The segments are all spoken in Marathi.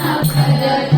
Amen.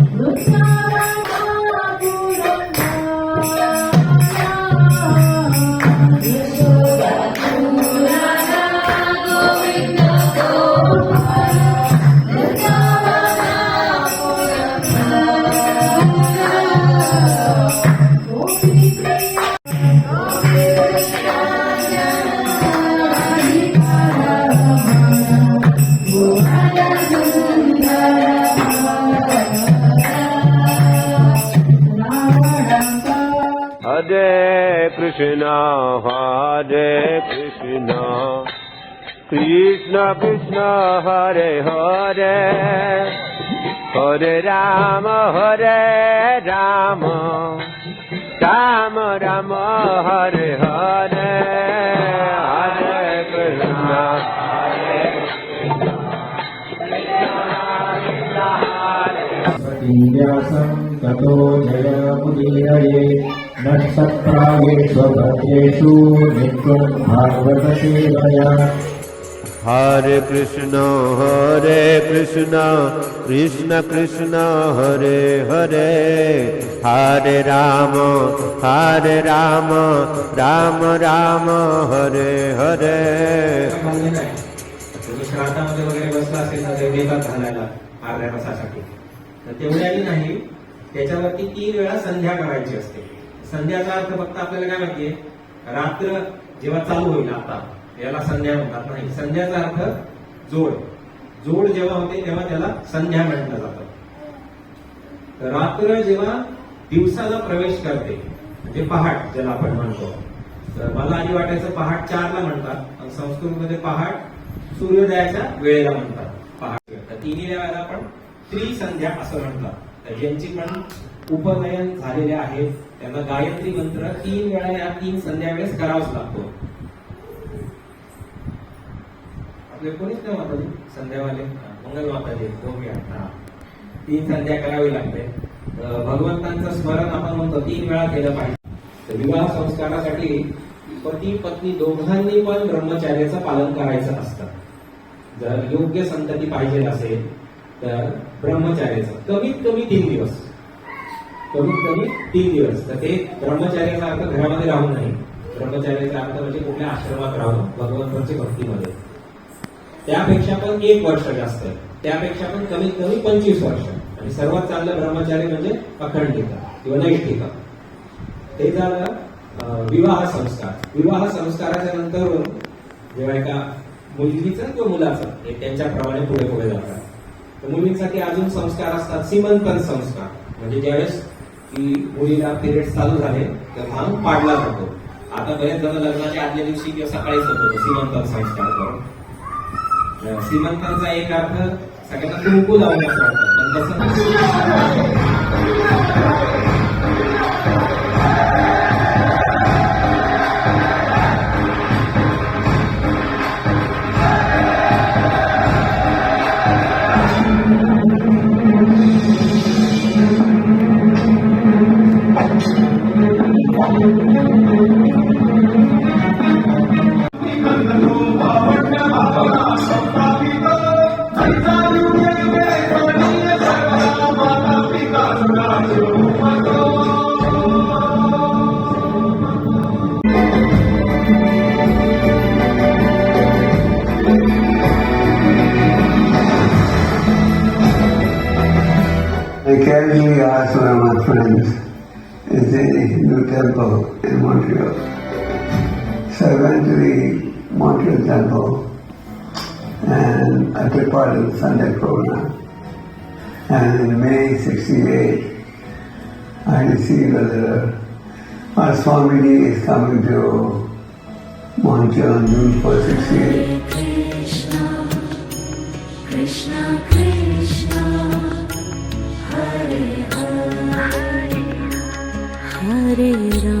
Krishna, Hare Krishna, Krishna Krishna, Hare Hare, Hare Rama, Hare Rama, Rama Rama, Hare Hare, Hare Krishna, Hare व्यासं ततो जयमुदीरये भागवतसेवया Krishna, Krishna Krishna, Hare Hare, Hare Rama, Hare Rama, Rama Rama, Hare Hare. मान्य नाही तुम्ही श्राद्धामध्ये वगैरे बसला असेल देतात घालायला तर तेवढ्याही नाही त्याच्यावरती तीन वेळा संध्या करायची असते. संध्याचा अर्थ फक्त आपल्याला काय माहितीये? रात्र जेव्हा चालू होईल आता याला संध्या म्हणतात. नाही संध्याचा अर्थ जोड. जोड जेव्हा होते तेव्हा त्याला संध्या म्हटलं जातं. रात्र जेव्हा दिवसाला प्रवेश करते म्हणजे पहाट ज्याला आपण म्हणतो. तर मला आधी वाटायचं पहाट चारला म्हणतात पण संस्कृतमध्ये पहाट सूर्योदयाच्या वेळेला म्हणतात. पहाट. तिन्ही वेळेला आपण त्रिसंध्या असं म्हणतात. तर ज्यांची पण उपनयन झालेले आहेत. त्यांना गायत्री मंत्र तीन वेळा या तीन संध्या वेळेस करावाच लागतो. आपले कोणीच नाही माताजी? संध्यावाले? मंगल माताजी गोपिया तीन संध्या करावी लागते. भगवंतांचं स्मरण आपण म्हणतो तीन वेळा केलं पाहिजे. तर विवाह संस्कारासाठी पती पत्नी दोघांनी पण ब्रह्मचार्याचं पालन करायचं असतं. जर योग्य संतती पाहिजे असेल तर ब्रह्मचार्याचं. कमीत कमी तीन दिवस. कमीत कमी तीन दिवस. तर ते ब्रह्मचार्याचा अर्थ घरामध्ये राहून नाही ब्रह्मचार्याचा अर्थ म्हणजे कुठल्या आश्रमात राहून भगवंतांची भक्तीमध्ये. त्यापेक्षा पण एक वर्ष जास्त त्यापेक्षा पण कमीत कमी पंचवीस वर्ष आणि सर्वात चांगलं ब्रह्मचारी म्हणजे अखंडिका किंवा नैष्ठिका. ते झालं विवाह संस्कार. विवाह संस्काराच्या नंतर जेव्हा एका मुलगीचं किंवा मुलाचं हे त्यांच्याप्रमाणे पुढे पुढे जातात. तर मुलींसाठी अजून संस्कार असतात. सीमंतन संस्कार. म्हणजे ज्यावेळेस की मुलीला पिरियड चालू झाले तर भांग पाडला जातो. आता बरेच जण लग्नाच्या आदल्या दिवशी किंवा सकाळीच होतो सीमंतन संस्कार करून. अं, एक अर्थ सगळ्यांना कुंकू लावण्याचा वाटतं पण तसं temple in Montreal? So I went to the Montreal temple and I took part in the Sunday program. And in May 68, I received a letter. Our Swamiji is coming to Montreal on June 4, 68. Krishna, Krishna, Krishna, Hare Hare, Hare Rama,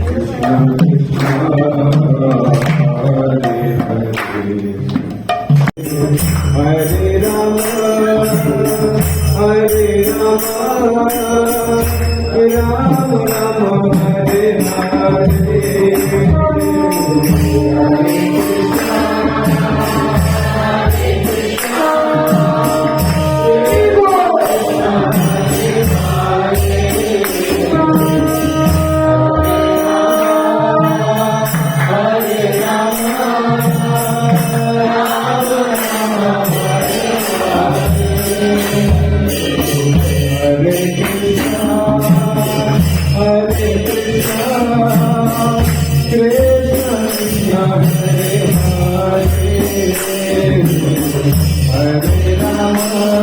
Hare Rama,